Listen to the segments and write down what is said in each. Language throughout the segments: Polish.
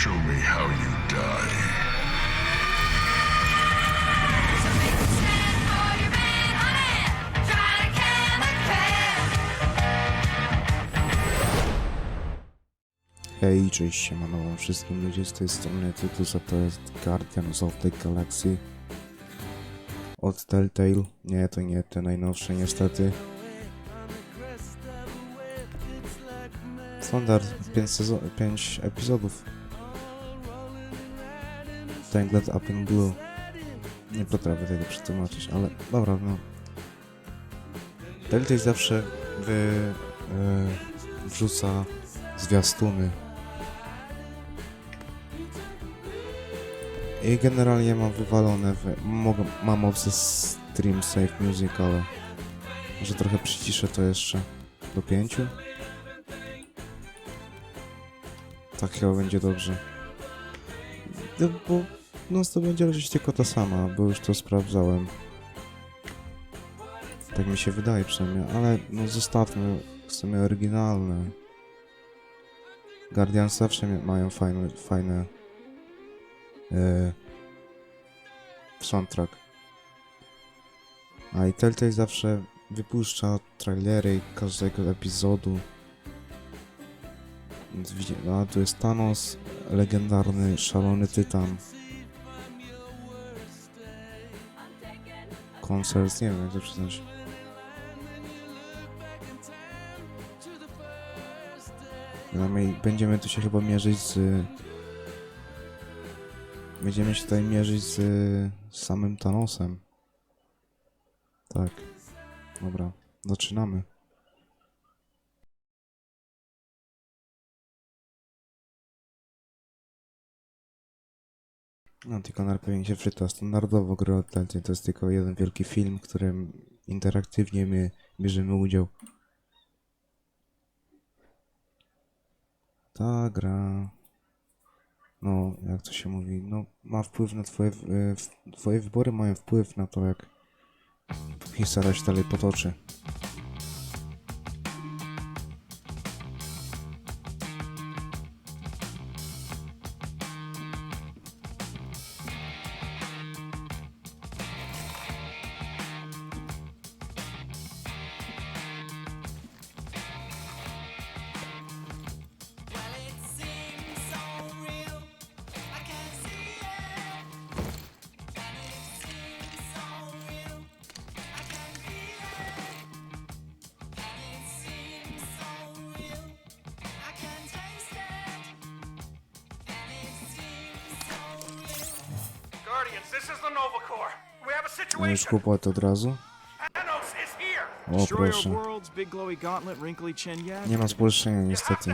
Show me how you die. Hej, cześć, siemano wszystkim ludzie z tej strony Tytus, a to jest Guardians of the Galaxy od Telltale. Nie, to nie te najnowsze niestety. Standard 5, sezo- 5 epizodów. Tangled Up in Blue. Nie potrafię tego przetłumaczyć, ale dobra, no. Telltale zawsze wy, e, wrzuca zwiastuny I generalnie mam wywalone, w, mogę, mam opcję stream save music, ale może trochę przyciszę to jeszcze do pięciu. Tak chyba będzie dobrze. No, bo no to będzie leżeć tylko ta sama, bo już to sprawdzałem. Tak mi się wydaje przynajmniej, ale no zostawmy w sumie oryginalne. Guardians zawsze mają fajne, fajne e, soundtrack. A i Telltale zawsze wypuszcza trailery każdego epizodu. A tu jest Thanos, legendarny, szalony tytan. Koncert, nie wiem jak to przyznać. Przynajmniej będziemy tu się chyba mierzyć z Będziemy się tutaj mierzyć z, z samym Thanosem. Tak. Dobra, zaczynamy. No, tylko najpewniej się wczyta. Standardowo gry od to jest tylko jeden wielki film, w którym interaktywnie my bierzemy udział. Ta gra no, jak to się mówi, no, ma wpływ na twoje, w- twoje wybory mają wpływ na to, jak historia się dalej potoczy. Kłopot od razu. O proszę. Nie ma spolszczenia niestety.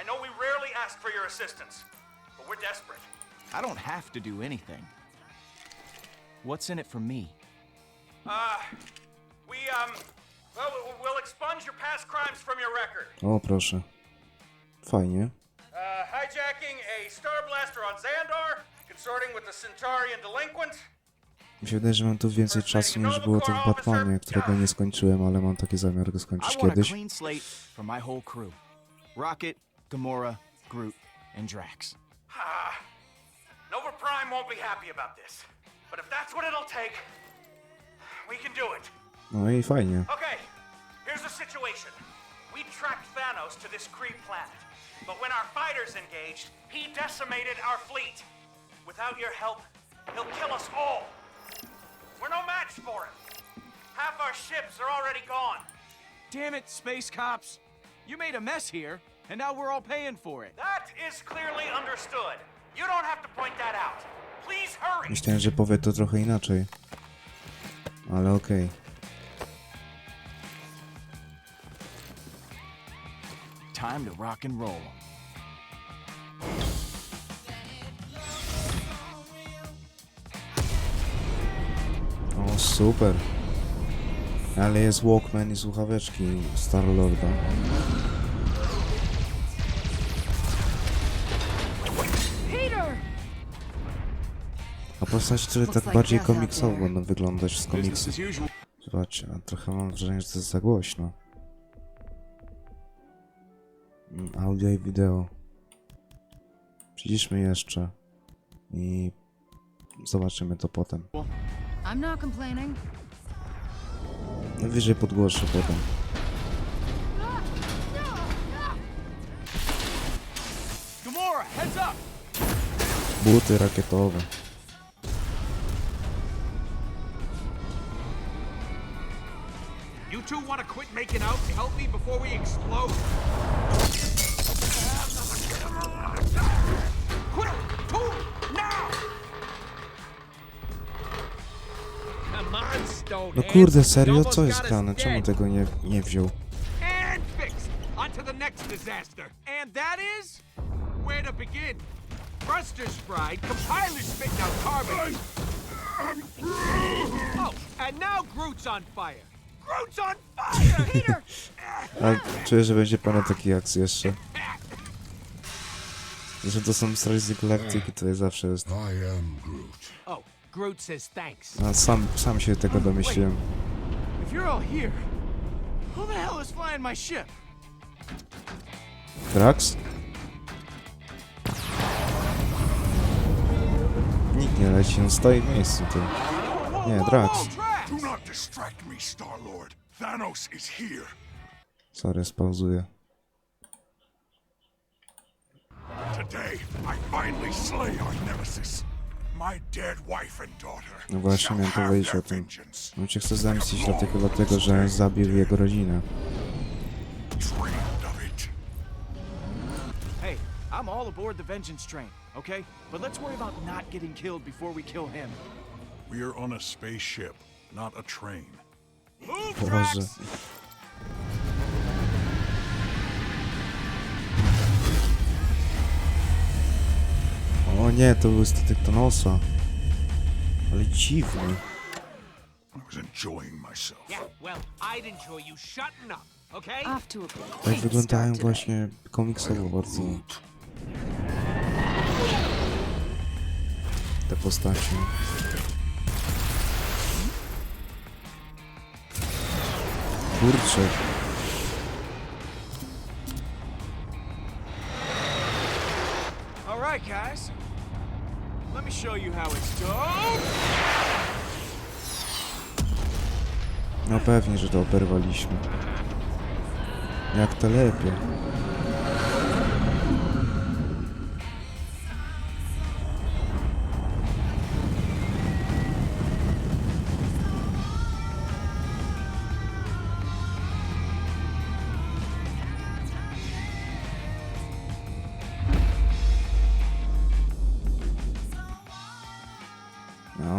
I know we rarely ask for your assistance, but we're desperate. I don't have to do anything. What's in it for me? Uh, we, um, well, we- we'll expunge your past crimes from your record. O proszę. Fajnie. Uh, hijacking a Star Blaster on Xandar, consorting with the Centaurian delinquent, Mi się wydaje, że mam tu więcej czasu niż było to w Batmanie, którego nie skończyłem, ale mam taki zamiar go I skończyć want a kiedyś. clean slate for my whole crew. Rocket, Gamora, Groot, and Drax. Nova Prime won't be happy about this. But if that's what it'll take, we can do it. No i fajnie. Okay, here's the situation. We tracked Thanos to this Kree planet, but when our fighters engaged, he decimated our fleet. Without your help, he'll kill us all. We're no match for him. Half our ships are already gone. Damn it, space cops! You made a mess here, and now we're all paying for it. That is clearly understood. You don't have to point that out. Please hurry. Myślałem, że powie to trochę inaczej. Ale okej. Time to rock and roll. O, super. Ale jest Walkman i słuchaweczki Starlorda. A postaci, które tak bardziej komiksowo będą wyglądać z komiksu. Zobaczcie, trochę mam wrażenie, że to jest za głośno. Audio i wideo. Przyjdźmy jeszcze i zobaczymy to potem. Wyżej podgłoszę potem. Buty rakietowe. You two want to quit making out and help me before we explode? No kurde, serio? Co jest grane? Czemu tego nie, nie wziął? Thrusters fried, compilers spitting out carbon. Oh, and now Groot's on fire. Groot's on fire! Peter! A czuję, że będzie pełno takiej akcji jeszcze. Że to są Strażnicy Galaktyki, tutaj zawsze jest. I am Groot. Oh, Groot says thanks. A sam, sam się tego domyśliłem. If you're all here, who the hell is flying my ship? Drax? Nikt nie leci, on stoi w miejscu tu. Nie, Drax. Drax! Do not distract me, Star Lord. Thanos is here. Sorry, spauzuję. Today, I finally slay our nemesis. No właśnie, miałem powiedzieć o tym. On cię chce zemścić dlatego, dlatego, że zabił jego rodzinę. Hey, I'm all aboard the vengeance train, okay? But let's worry about not getting killed before we kill him. We are on a spaceship, not a train. Move, Boże. Nie, to był statek Thanosa. Ale dziwny. Tak wyglądają właśnie komiksowo bardzo. Te postacie. Kurczę. All right, guys. Me show you how it's done. No pewnie, że to oberwaliśmy. Jak to lepiej.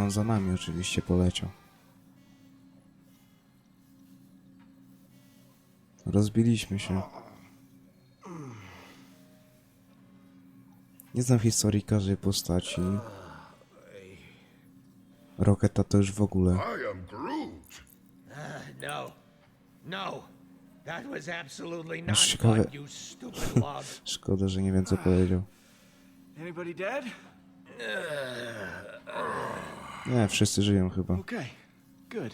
On za nami oczywiście poleciał. Rozbiliśmy się. Nie znam historii każdej postaci. Roketa to już w ogóle. I am Groot. No. No. That was absolutely Aż not ciekawe. fun, you stupid log. Szkoda, że nie wiem co powiedział. Anybody dead? Nie, wszyscy żyją chyba. Okay, good.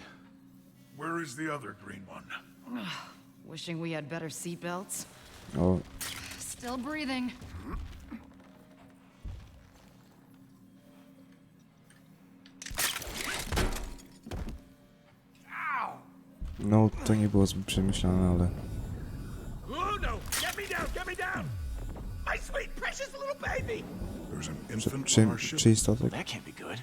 Where is the other green one? Wishing we had better seatbelts. O, Still breathing. no to nie było zbyt przemyślane, ale... Oh no! Get me down! Get me down! My sweet, precious little baby! There's an infant Czy, on our ship. czy statek? That can't be good.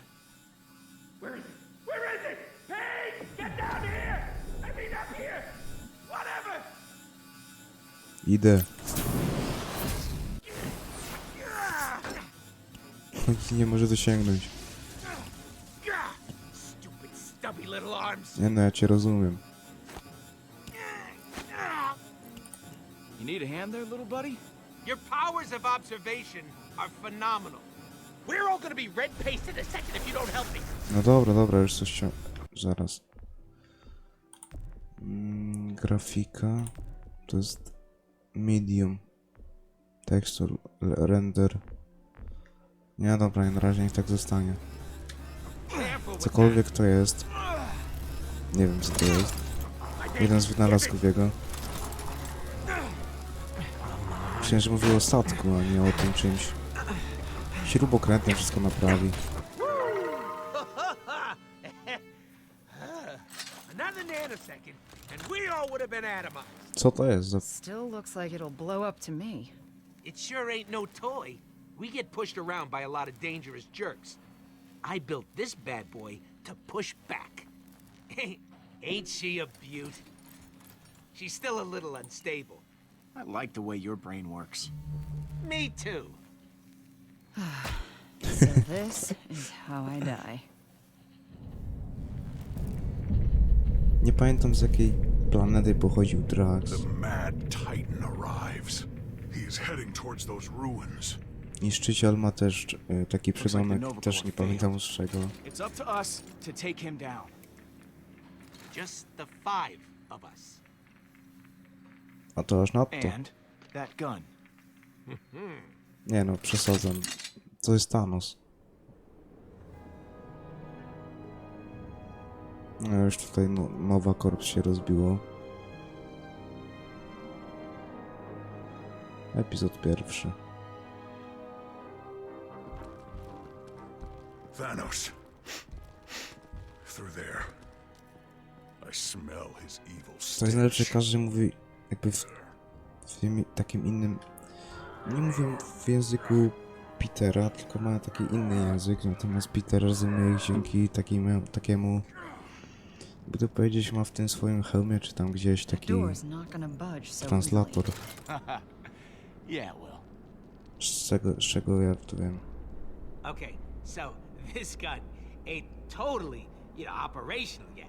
Idę. Nikt nie może dosięgnąć. Nie no, ja cię rozumiem. You need a hand there, little buddy? Your powers of observation are phenomenal. We're all gonna be red paste in a second if you don't help me. No dobra, dobra, już coś się... Zaraz. Mm, grafika. To jest medium. Texture, render. Nie, dobra, na razie niech tak zostanie. Cokolwiek to jest. Nie wiem co to jest. Jeden z wynalazków jego. Myślałem, że mówił o statku, a nie o tym czymś. Śrubokrętnie wszystko naprawi. Another nanosecond, and we all would have been atomized. Co to jest. Still looks like it'll blow up to me. It sure ain't no toy. We get pushed around by a lot of dangerous jerks. I built this bad boy to push back. ain't she a beaut? She's still a little unstable. I like the way your brain works. Me too. So this is how I die. Nie pamiętam z jakiej planety pochodził Drax. The mad Titan arrives. He is heading towards those ruins. Niszczyciel ma też e, taki przydomek, też nie pamiętam z czego. It's up to us to take him down. Just the five of us. A to aż nadto. And that gun. Nie no, przesadzam. To jest Thanos. No już tutaj no, Nowa Korps się rozbiło. Epizod pierwszy. Thanos. Through there. I smell his evil To jest najlepsze, każdy mówi jakby w, w tym takim innym... Nie mówią w języku Petera, tylko mają taki inny język, natomiast Peter rozumie ich dzięki takiemu, takiemu... By to powiedzieć, ma w tym swoim hełmie, czy tam gdzieś taki translator. Yeah, well. Z czego, z czego ja to wiem. Okay, so this gun ain't totally, you know, operational yet.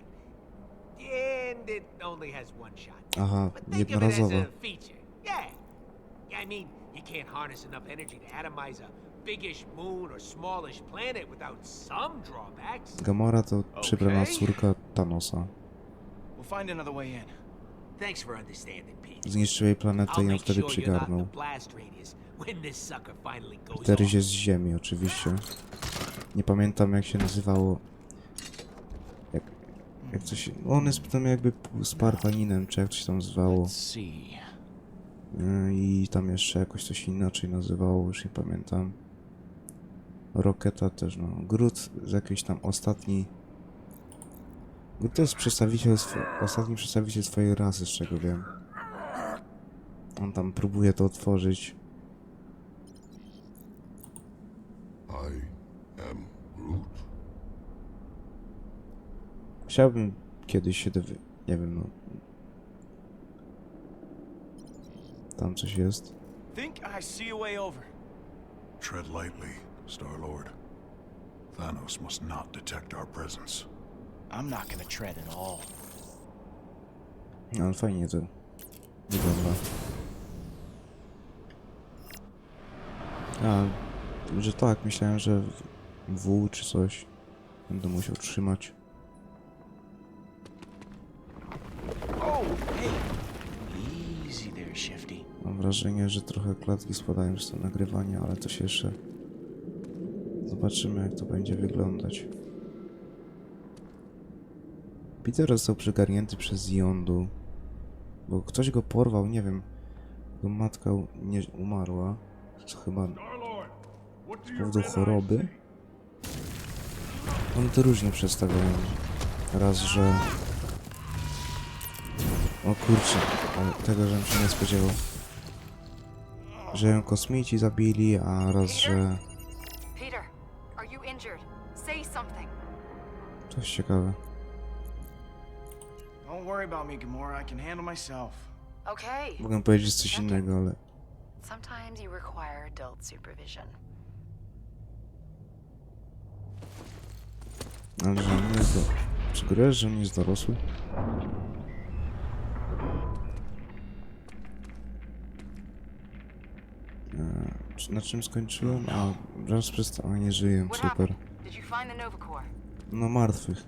And it only has one shot. Aha, But think of it as jednorazowo. a feature. Yeah. Yeah, I mean, you can't harness enough energy to atomize a moon or smallish planet without some drawbacks. Gamora to przybrana córka Thanosa. We'll find another way in. Thanks for understanding, Pete. Zniszczył jej planetę I'll i ją wtedy przygarnął. the blast radius when this sucker finally goes Peter off. jest z Ziemi, oczywiście. Nie pamiętam jak się nazywało. Jak, jak coś. On jest tam jakby Spartaninem, czy jak się tam see. Yy, I tam jeszcze jakoś coś inaczej nazywało, już nie pamiętam. Roketa też, no. Groot z jakiejś tam ostatni. Groot to jest przedstawiciel, sw- ostatni przedstawiciel swojej rasy, z czego wiem. On tam próbuje to otworzyć. I am Groot. Chciałbym kiedyś się dowie... Nie wiem, no. Tam coś jest. Think I see a way over. Tread lightly, Star-Lord. Thanos must not detect our presence. I'm not gonna tread at all. No, ale fajnie to wygląda. A, że tak, myślałem, że W czy coś będę musiał trzymać. Oh, hey. Easy there, Shifty. Mam wrażenie, że trochę klatki spadają z tego nagrywania, ale to się jeszcze... Zobaczymy, jak to będzie wyglądać. Peter został przygarnięty przez Yondu, bo ktoś go porwał, nie wiem. Jego matka nie umarła, co chyba z powodu choroby. Oni to różnie przedstawiają. Raz, że... O kurczę, tego, żebym się nie spodziewał. Że ją kosmici zabili, a raz, że... Injured? Say something. Coś ciekawe. Don't worry about me, Gamora. I can handle myself. Okay. Mogę powiedzieć coś innego, ale... Sometimes you require adult supervision. Ale że on jest do... Sugerujesz, że on jest dorosły? Eee, czy- na czym skończyłem? A, raz przestał, a nie żyję, super. No martwych.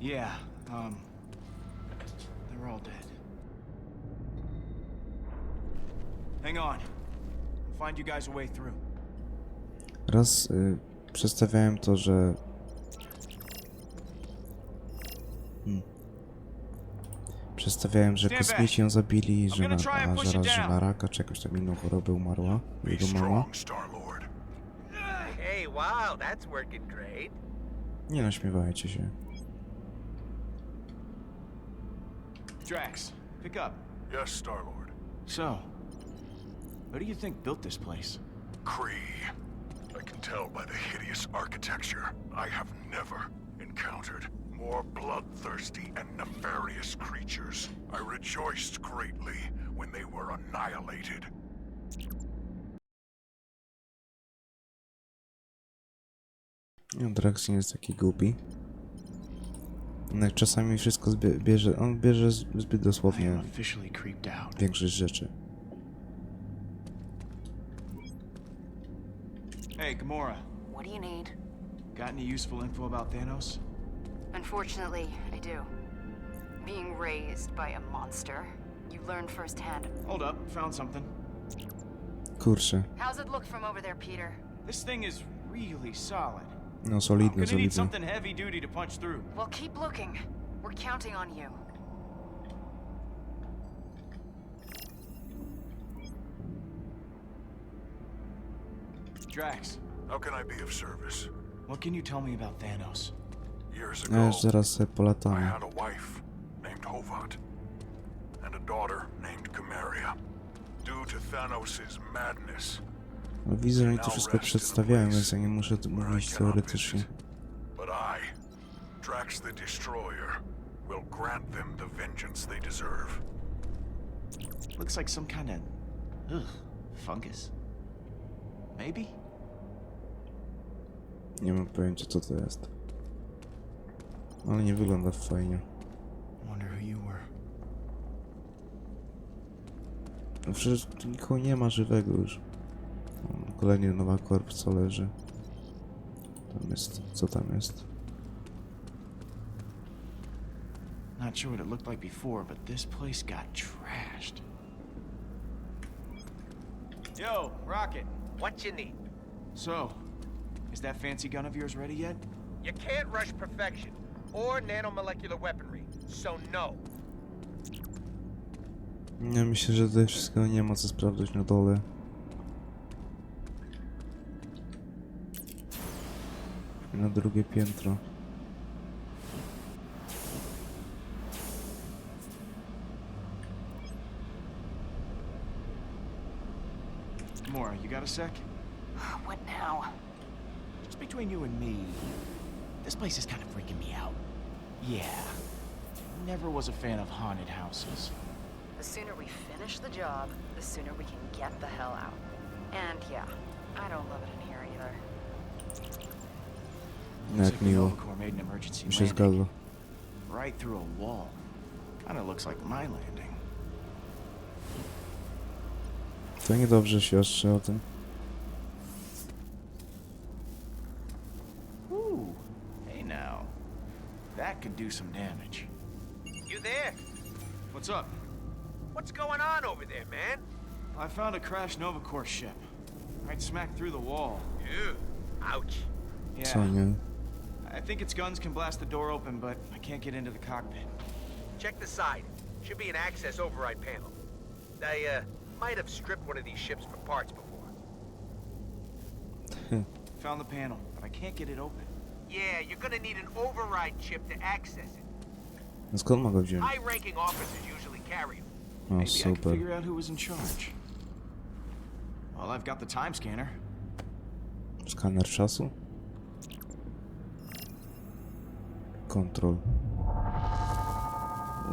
Yeah, um. They're all dead. Hang on. I'll find you guys a way through. Raz y, przedstawiałem to, że... Przedstawiałem, że kosmici ją zabili, że na, a zaraz, że na raka, czy jakąś tam inną chorobę umarła. Jego mama. Nie naśmiewajcie się. Drax, pick up. Yes, Star-Lord. So, who do you think built this place? Kree. I can tell by the hideous architecture. I have never encountered more bloodthirsty and nefarious creatures. I rejoiced greatly when they were annihilated. No, Drax nie jest taki głupi. Jednak czasami wszystko zbie- bierze, on bierze z- zbyt I dosłownie am officially creeped out. większość rzeczy. Hey, Gamora, What do you need? got any useful info about Thanos? Unfortunately, I do. Being raised by a monster, you learn firsthand. Hold up, found something. Kurczę, How's it look from over there, Peter? This thing is really solid. no I'm solidny, gonna need eh? something heavy duty to punch through. Well, keep looking. We're counting on you. Drax, How can I be of service? what can you tell me about Thanos? Years eh, ago, już zaraz sobie I polatamy. had a wife named Hovat and a daughter named Chimeria. Due to Thanos' madness, No, widzę, że oni to wszystko przedstawiają, więc ja nie muszę tu where I mówić cannot teoretycznie. visit. But I, Drax the Destroyer, will grant them the vengeance they deserve. Looks like some kind of ugh, fungus. Maybe? Nie mam pojęcia co to jest. Ale nie wygląda fajnie. No przecież tu nikogo nie ma żywego już. Kolejny nowa korp co leży. Tam jest, co tam jest? Not sure what it looked like before, but this place got trashed. Yo, Rocket. What you need? So, is that fancy gun of yours ready yet? You can't rush perfection or nanomolecular weaponry, so no. Ja myślę, że tutaj wszystkiego nie ma co sprawdzać na dole. Na drugie piętro. Gamora, you got a sec? What now? Just between you and me, this place is kind of freaking me out. Yeah. Never was a fan of haunted houses. The sooner we finish the job, the sooner we can get the hell out. And yeah, I don't love it in here either. No, Looks Jak like the miło. Made an emergency Mi się landing zgadza. right through a wall. Kind of looks like my landing. To niedobrze siostrze o tym. Ooh. Hey now. That could do some damage. You there? What's up? What's going on over there, man? I found a crashed Nova Corps ship. Right smack through the wall. Ew. Ouch. Co Yeah. nie? I think its guns can blast the door open, but I can't get into the cockpit. Check the side. Should be an access override panel. I, uh, might have stripped one of these ships for parts before. Found the panel, but I can't get it open. Yeah, you're gonna need an override chip to access it. No skąd mogę wziąć? High-ranking officers usually carry them. O, Maybe I can super. figure out who was in charge. Well, I've got the time scanner. Skaner czasu? Kontrol.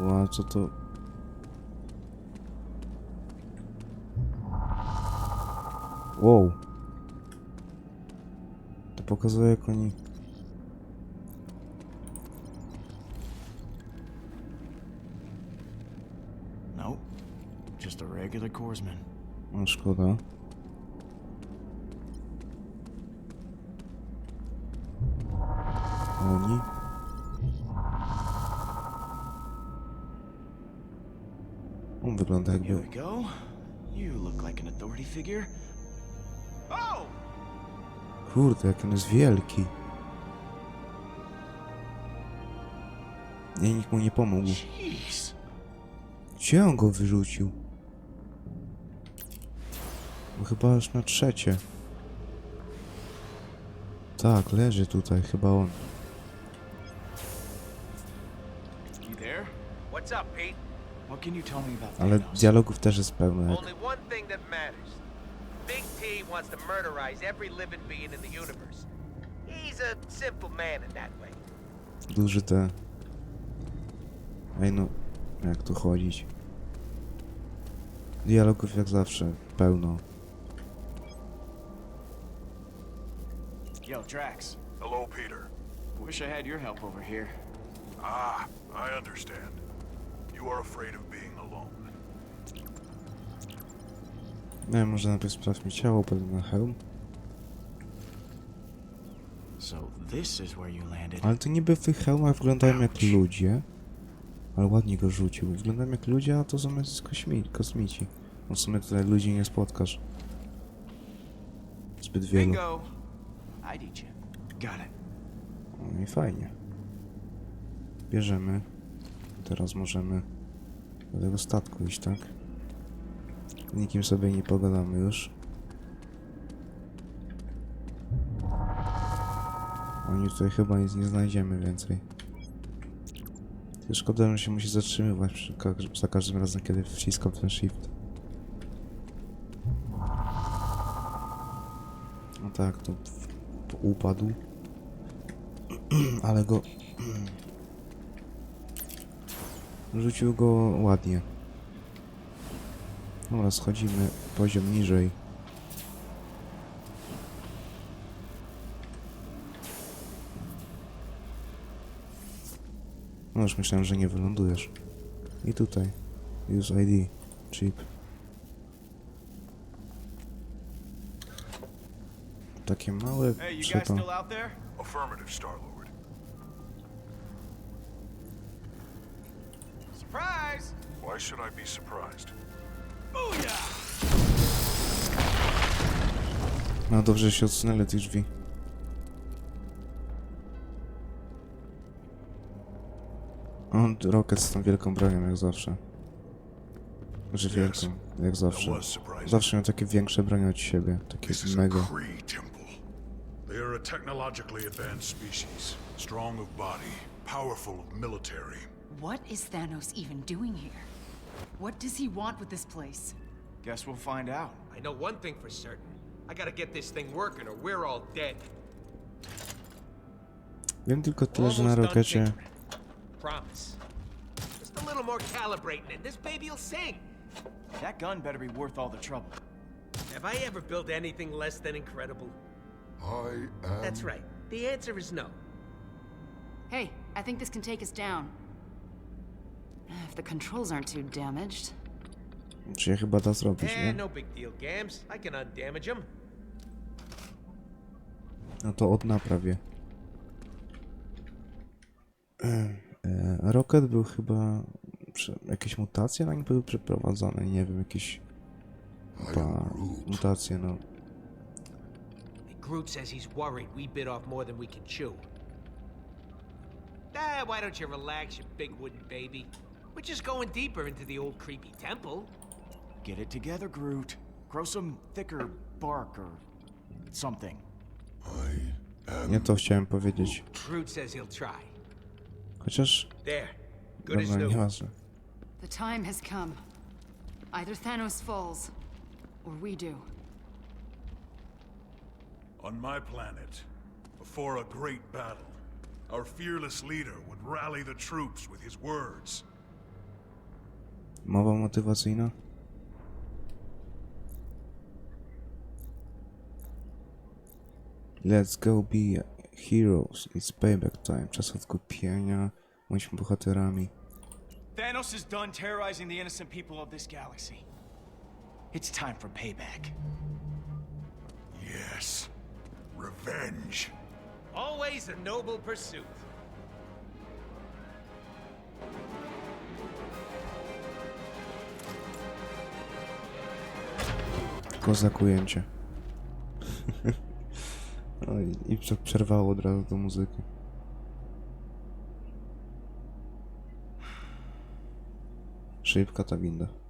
Ła, co to? Wow. To pokazuje jak oni... Nope. Just corpsman. No szkoda. Oni? On wygląda jakby... we go. You look like an authority figure. Oh! Kurde, jak on jest wielki. Nie, nikt mu nie pomógł. Gdzie on go wyrzucił? Chyba aż na trzecie. Tak, leży tutaj, chyba on. Ale dialogów też jest pełno. Big T wants to murderize every living being in the universe. He's a simple man in that way. Duży te... Ej no, jak tu chodzić? Dialogów jak zawsze, pełno. Yo, Drax. Hello, Peter. Wish I had your help over here. Ah, I understand. You are afraid of being alone. Wiem, może najpierw sprawdźmy ciało, potem na hełm. So this is where you landed. Ale to niby w tych hełmach wyglądają jak ludzie. Ale ładnie go rzucił. Wyglądają jak ludzie, a to jacyś kośmi kosmici. No w sumie tutaj ludzi nie spotkasz. Zbyt wielu. Bingo! You. Got it. No i fajnie. Bierzemy. Teraz możemy do tego statku iść, tak? Nikim sobie nie pogadamy już. Oni tutaj chyba nic nie znajdziemy więcej. Szkoda, że się musi zatrzymywać przy ka za każdym razem, kiedy wciskam ten shift. No tak, to w- upadł. Ale go... Rzucił go ładnie. Dobra, schodzimy poziom niżej. No już myślałem, że nie wylądujesz. I tutaj. Use ID. Chip. Takie małe Hey, you guys przeto... still out there? Affirmative, Star-Lord. Surprise! Why should I be surprised? Booyah! No dobrze, że się odsunęli tych drzwi. On, Rocket z tą wielką bronią, jak zawsze. Że wielką, jak zawsze. Zawsze miał takie większe broni od siebie, takie mega. Temple. They are a technologically advanced species, strong of body, powerful of military. What is Thanos even doing here? What does he want with this place? Guess we'll find out. I know one thing for certain. I gotta get this thing working or we're all dead. Wiem tylko tyle, że na Almost done Rokecie... tinkering. Promise. Just a little more calibrating and this baby'll sing. That gun better be worth all the trouble. Have I ever built anything less than incredible? I am. That's right. The answer is no. Hey, I think this can take us down. If the controls aren't too damaged. Czy chyba da zrobić, Eh, nie? no big deal, Gams. I can undamage them. No to od naprawię. E, Rocket był chyba... prze- Jakieś mutacje na nim były przeprowadzone, nie wiem, jakieś... Chyba mutacje, no. Groot says he's worried we bit off more than we can chew. Ah, why don't you relax, you big wooden baby? We're just going deeper into the old creepy temple. Get it together, Groot. Grow some thicker bark or something. I Nie to chciałem powiedzieć. Groot says he'll try. Chociaż... There. Good as Dobra, new. nieważne. The time has come. Either Thanos falls, or we do. On my planet, before a great battle, our fearless leader would rally the troops with his words. Mowa motywacyjna? Let's go be heroes. It's payback time. Czas odkupienia. Bądźmy bohaterami. Thanos is done terrorizing the innocent people of this galaxy. It's time for payback. Yes. Revenge. Always a noble pursuit. Kozak ujęcie. no i, i prze- przerwało od razu do muzyki. Szybka ta winda.